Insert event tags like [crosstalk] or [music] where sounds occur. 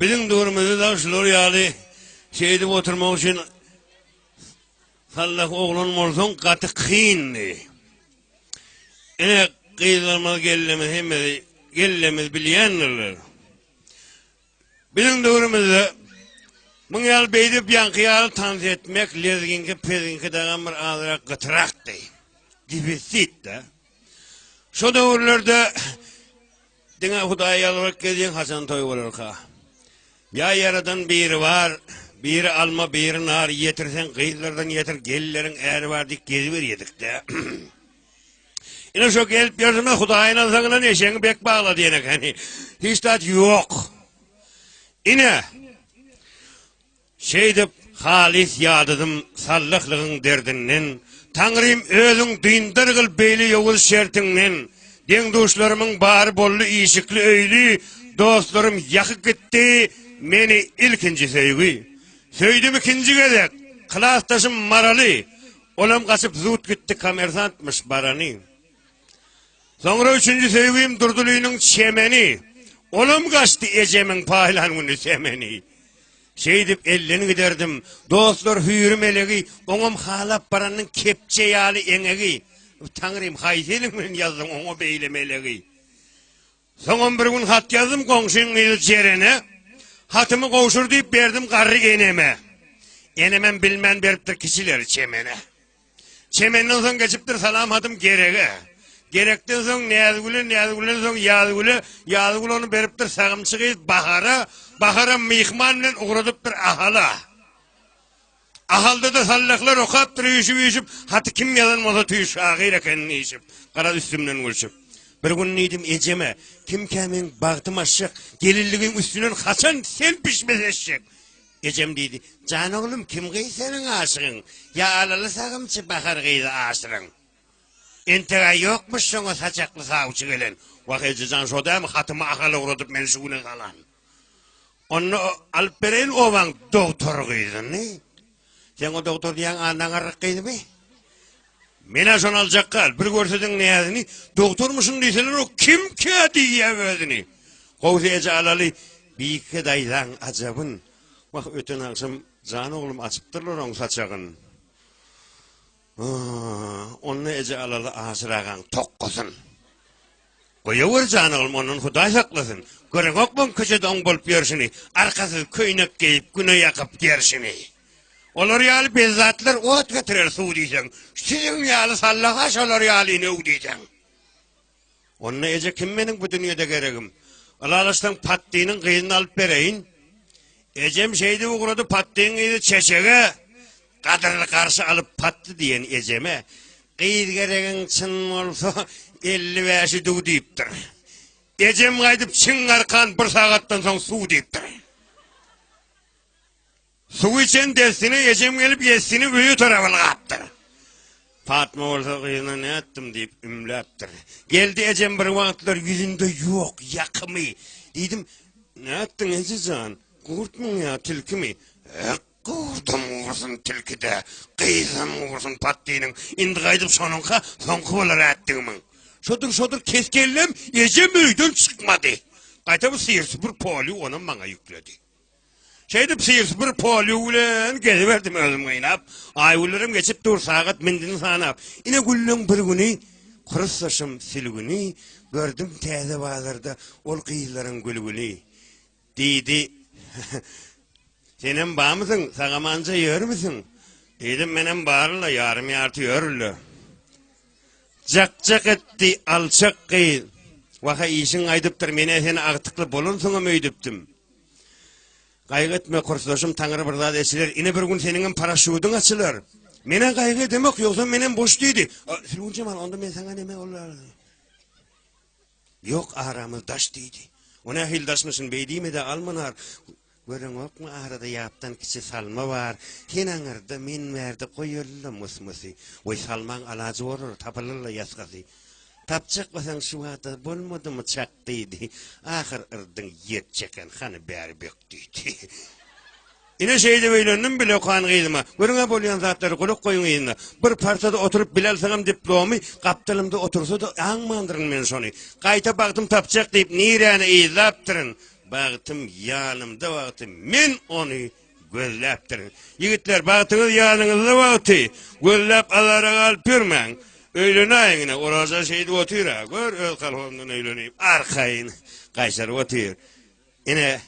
Bizim durumuzda da şular yali şeydi oturmak için sallak oğlun olsun katı kıyindi. Ene kıyılmaz gellemiz hemmedi gellemiz bilyenler. Bizim durumuzda Mun yal beýdip ýankyýaly tanys etmek lezginki pezinki dagam bir azyrak gytyrak dey. Defisit da. Şu döwürlerde diňe Hudaýa ýalwaryp gezýän Hasan Toýbolarka. Ya yaradan biri var, biri alma, biri nar, yetirsen kıyılardan yetir, gellerin eğer var dik geziver yedik de. [clears throat] Yine şu gelip yardıma Hudaya'nın azağına neşeni bek bağla diyenek hani. Hiç tat yok. Yine şeydip halis yadıdım sallıklığın derdinden, Tanrım özün dündar kıl beyli yovul şertinden, den dostlarımın bari bollu iyişikli öylü, dostlarım yakıp gitti, meni ilkinci sevgi. Söydim ikinci gedek, klastaşım maralı, olam kasıp zut gitti kamersantmış barani. Sonra üçüncü sevgim durduluyunun çemeni, olam kaçtı ecemin pahlanını semeni. Şey dip ellerini giderdim. Dostlar hüyürüm elegi. Oğum halap paranın kepçe yali enegi. Tanrım haysenin min yazdım onu beylem elegi. Son bir gün hat yazdım komşun il cerene. Hatımı kovşur deyip verdim karı eneme. Enemem bilmen beriptir kişiler çemene. Çemenden son geçiptir salam hadım gerege. Gerekten son neyazgülü, neyazgülü son yazgülü, yazgülü onu beriptir sağımçığı bahara, bahara mihmanla uğradıptır ahala. Ahalda da sallaklar okaptır yüşüp yüşüp, hatı kim yalan mola tüyüş ağıyla kendini yüşüp, kara üstümden vuruşup. Bir gün neydim eceme, kim kemin baktım aşık, gelirliğin üstünden hasan sen pişmez eşek. Ecem dedi, can oğlum kim gıy senin aşığın? Ya alalı sağımçı bakar gıydı aşırın. Entega yokmuş sana saçaklı savcı gelen. Vakıcı can şodam hatıma akalı uğradıp men şuğunu kalan. Onu alıp vereyin ovan doktor kıydın ne? Sen o doktor diyen andan arık kıydı mı? Mena son alacak kal. Bir görsedin ne yazını? Doktor musun deyseler o kim ki diye verdini? Kovzi ece alalı bir iki daydan acabın. Bak öten akşam can oğlum açıptırlar on saçağın. Onu ece alalı asıragan tokkusun. Koyuver canı oğlum onun huday saklasın. Görün okman köşede on bolup yersini. Arkası köynek giyip güne yakıp yersini. Olur yalı bezzatlar ot getirir su diyeceksin. Sizin yalı sallahaş olur yalı ne diyeceksin. Onunla ece kim benim bu dünyada gerekim? Alalıstan pattığının kıyını alıp vereyim. Ecem şeydi uğradı pattığın kıyını çeçeğe. Kadırlı karşı alıp pattı diyen eceme. Kıyır gereğin çın olsa elli beşi du deyiptir. Ecem kaydıp çın arkan bir saattan sonra su deyiptir. Su içen destini ecem gelip yesini büyü tarafına kaptır. Fatma olsa kıyına ne ettim deyip ümleptir. Geldi ecem bir vakitler yüzünde yok yakımı. Dedim ne ettin Ececan? Kurt mu ya tilki mi? E, kurtum uğursun tilki de. Kıyızım uğursun pattinin. İndi kaydıp sonunka sonku olar ettiğimin. Şodur şodur keskellem ecem öyden çıkmadı. Kayta bu sihir sıfır poli onu bana yükledi. Şeydip sirs bir polyu bilen geliverdim özüm gaynap. Aýwlarym geçip dur sagat mindini sanap. Ine güllüň bir güni Kırısaşım silgüni gördüm täze bazarda ol kıyıların gülgüni. Didi [laughs] Senem bağmısın, sagamanca yör müsün? Dedim menem bağırla, yarım yartı yörlü. Cak etti, alçak kıyıl. Vaha işin aydıptır, mene seni artıklı bolun sana möydüptüm. Kaygı etme kursdaşım tanrı zat esiler. Ine bir gün senin paraşütün açılır. Mene kaygı demek yoksa menem boş değildi. Filgun Cemal onda ben sana neme olur. Yok aramız daş değildi. Ona hildaş mısın beydiyme de almanar. Görün ok mu arada yaptan kişi salma var. Hemen arada min verdi koyulla musmusi. Oy salman alacı olur tapılırla yaskası. Tapçık basan şuwata bolmadı mı çaktıydı. Ahir ırdın yet çeken hanı beri bektiydi. [laughs] Ine şeyde beylendim bile kan gıydıma. Görüne bolyan zatları kuluk koyun gıydıma. Bir partada oturup bilalsam diplomi kaptalımda otursa da anmandırın men sonu. Kayta baktım tapçak deyip nirene izlaptırın. Baktım yanımda baktım men onu gözläpdirin. Yigitler bagtyňyz yanınızda vakti gözläp alara galyp ýürmäň. Öýlenaýyňyna oraza şeýdi otyra. Gör öz kalhondan öýlenip arkayın kaysar otyr. Ine